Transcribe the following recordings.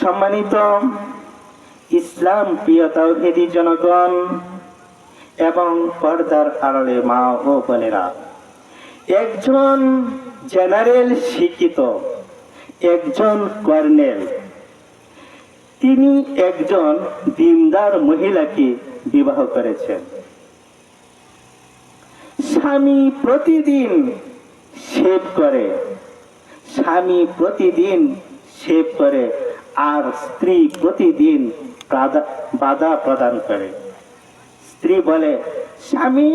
সম্মানিত ইসলাম প্রিয় জনগণ এবং পর্দার আড়ালে মা ও বোনেরা, একজন জেনারেল শিক্ষিত, একজন কর্নেল, তিনি একজন দিনদার মহিলাকে বিবাহ করেছেন। স্বামী প্রতিদিন সেভ করে, স্বামী প্রতিদিন সেভ করে আর স্ত্রী প্রতিদিন বাধা- প্রদান করে। স্ত্রী বলে, স্বামী,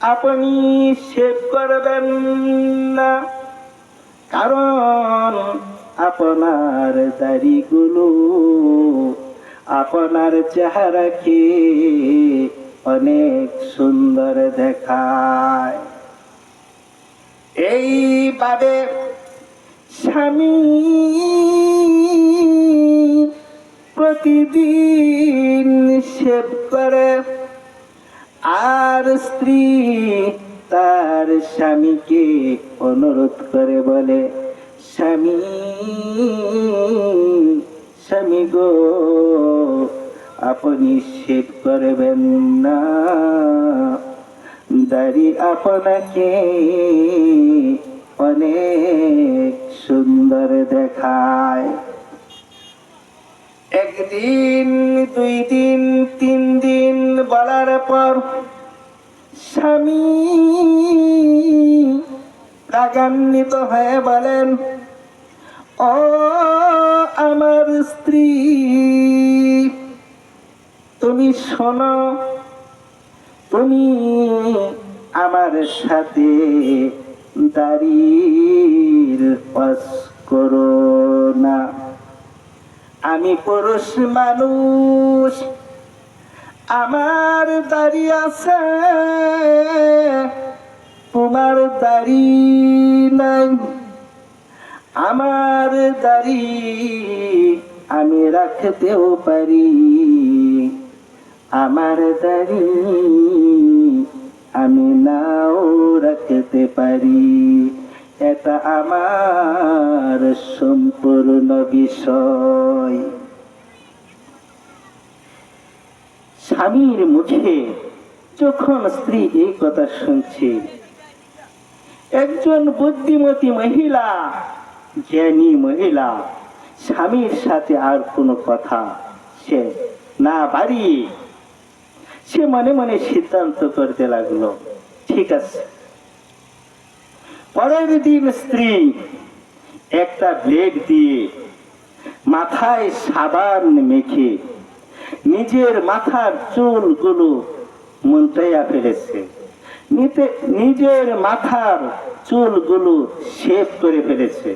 আপনি সেভ করবেন না। কারণ আপনার দাড়িগুলো, আপনার চেহারাকে অনেক সুন্দর দেখায়। এইভাবে স্বামী। প্রতিদিন সেব করে, আর স্ত্রী তার স্বামীকে অনুরোধ করে বলে, স্বামী স্বামী গো, আপনি সেব করবেন না। দাড়ি আপনাকে অনেক সুন্দর দেখায়। একদিন, দুই দিন, তিন দিন বলার পর স্বামী রাগান্বিত হয়ে বলেন, ও আমার স্ত্রী, তুমি শোনো, তুমি আমার সাথে দাঁড়িয়ে না। আমি পুরুষ মানুষ, আমার দাড়ি আছে, তোমার দাড়ি নাই। আমার দাড়ি আমি রাখতেও পারি, আমার দাড়ি আমি নাও রাখতে পারি। এটা আমার সম্পূর্ণ বিষয়। স্বামীর মুখে যখন স্ত্রী এই কথা শুনছে, একজন বুদ্ধিমতী মহিলা, জ্ঞানী মহিলা, স্বামীর সাথে আর কোনো কথা সে না বাড়ি সে মনে মনে সিদ্ধান্ত করতে লাগল, ঠিক আছে। দিন স্ত্রী, একটা ব্লেড দিয়ে মাথায় সাবান মেখে নিজের মাথার চুলগুলো মুন্টাইয়া ফেলেছে। নিজের মাথার চুলগুলো শেভ করে ফেলেছে।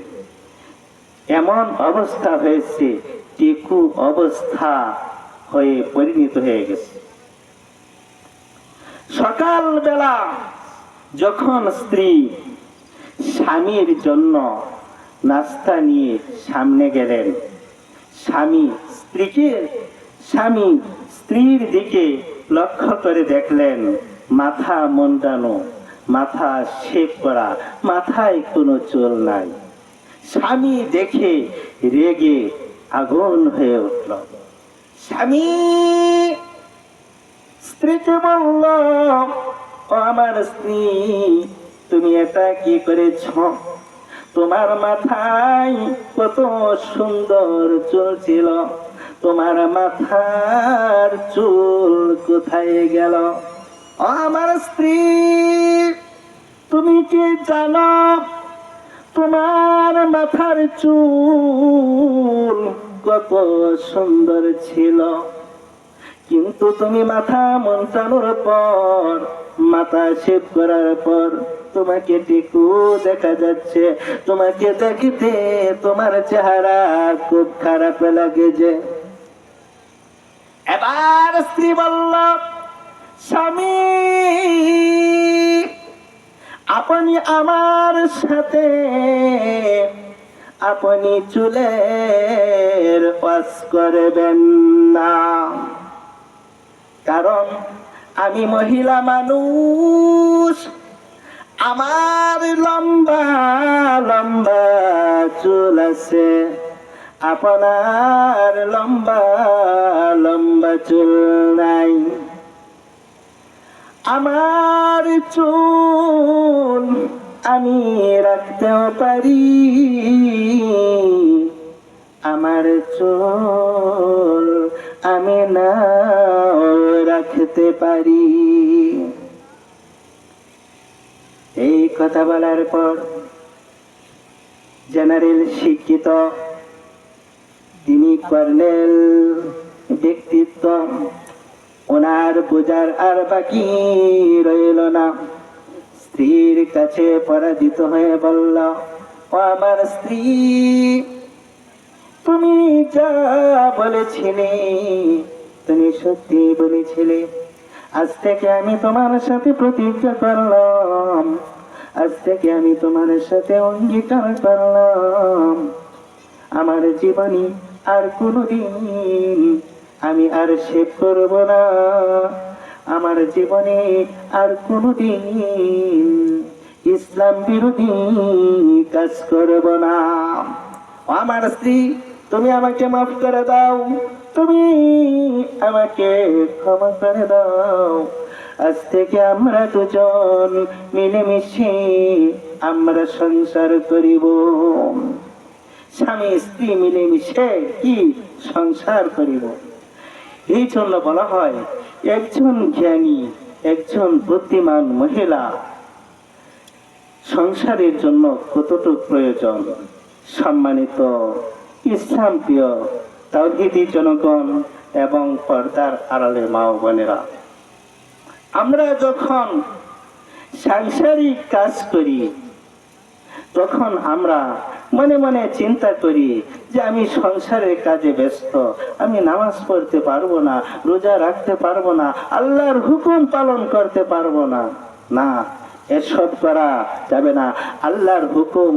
এমন অবস্থা হয়েছে, টেকু অবস্থা হয়ে পরিণত হয়ে গেছে। সকালবেলা যখন স্ত্রী স্বামীর জন্য নাস্তা নিয়ে সামনে গেলেন। স্বামী স্ত্রীকে, স্বামী স্ত্রীর দিকে লক্ষ্য করে দেখলেন, মাথা মন্ডানো মাথা শেপ করা, মাথায় কোনো চুল নাই। স্বামী দেখে রেগে আগুন হয়ে উঠল। স্বামী, স্ত্রীকে বলল, ও আমার স্ত্রী তুমি এটা কি করেছ? তোমার মাথায় কত সুন্দর চুল ছিল। তোমার মাথার চুল কোথায় গেল? আমার স্ত্রী, তুমি কি জানো? তোমার মাথার চুল কত সুন্দর ছিল। কিন্তু তুমি মাথা মন্ত্রানোর পর মাথা শেভ করার পর তোমাকে টিকু দেখা যাচ্ছে। তোমাকে দেখিতে তোমার চেহারা খুব খারাপ লাগে যে। এবার স্ত্রী বলল, স্বামী, আপনি আমার সাথে আপনি চুলের পাস করবেন না। কারণ আমি মহিলা মানুষ। আমার লম্বা লম্বা চুল আছে। আপনার লম্বা লম্বা চুল নাই। আমার চুল আমি রাখতেও পারি। আমার চুল আমি না রাখতে পারি। এই কথা বলার পর জেনারেল শিক্ষিত, তিনি কর্নেল ব্যক্তিত্ব, ওনার বোঝার আর বাকি রইল না। স্ত্রীর কাছে পরাজিত হয়ে বলল, ও আমার স্ত্রী যা বলেছিলে, তুমি সত্যি বলেছিলে। আজ থেকে আমি তোমার সাথে প্রতিজ্ঞা করলাম। আজ থেকে আমি তোমার সাথে অঙ্গীকার করলাম। আমার জীবনে আর কোনোদিন আমি আর সেভ করব না। আমার জীবনে আর কোনোদিন ইসলাম বিরোধী কাজ করব না। আমার স্ত্রী তুমি আমাকে মাফ করে দাও। তুমি আমাকে ক্ষমা করে দাও। আজ থেকে আমরা দুজন মিলেমিশে আমরা সংসার করিব। স্বামী স্ত্রী মিলেমিশে কি সংসার করিব? এই জন্য বলা হয়, একজন জ্ঞানী, একজন বুদ্ধিমান মহিলা সংসারের জন্য কতটুক প্রয়োজন? সম্মানিত ইসলাম প্রিয় তাওহিদি জনগণ এবং পর্দার আড়ালে মা বোনেরা আমরা যখন সাংসারিক কাজ করি, তখন আমরা মনে মনে চিন্তা করি যে আমি সংসারের কাজে ব্যস্ত, আমি নামাজ পড়তে পারব না, রোজা রাখতে পারব না, আল্লাহর হুকুম পালন করতে পারব না। না, এসব করা যাবে না। আল্লাহর হুকুম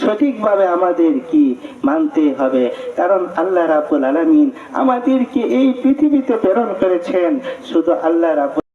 সঠিকভাবে আমাদের কি মানতে হবে? কারণ আল্লাহ রাবুল আলমিন আমাদেরকে এই পৃথিবীতে প্রেরণ করেছেন। শুধু আল্লাহ রাবুল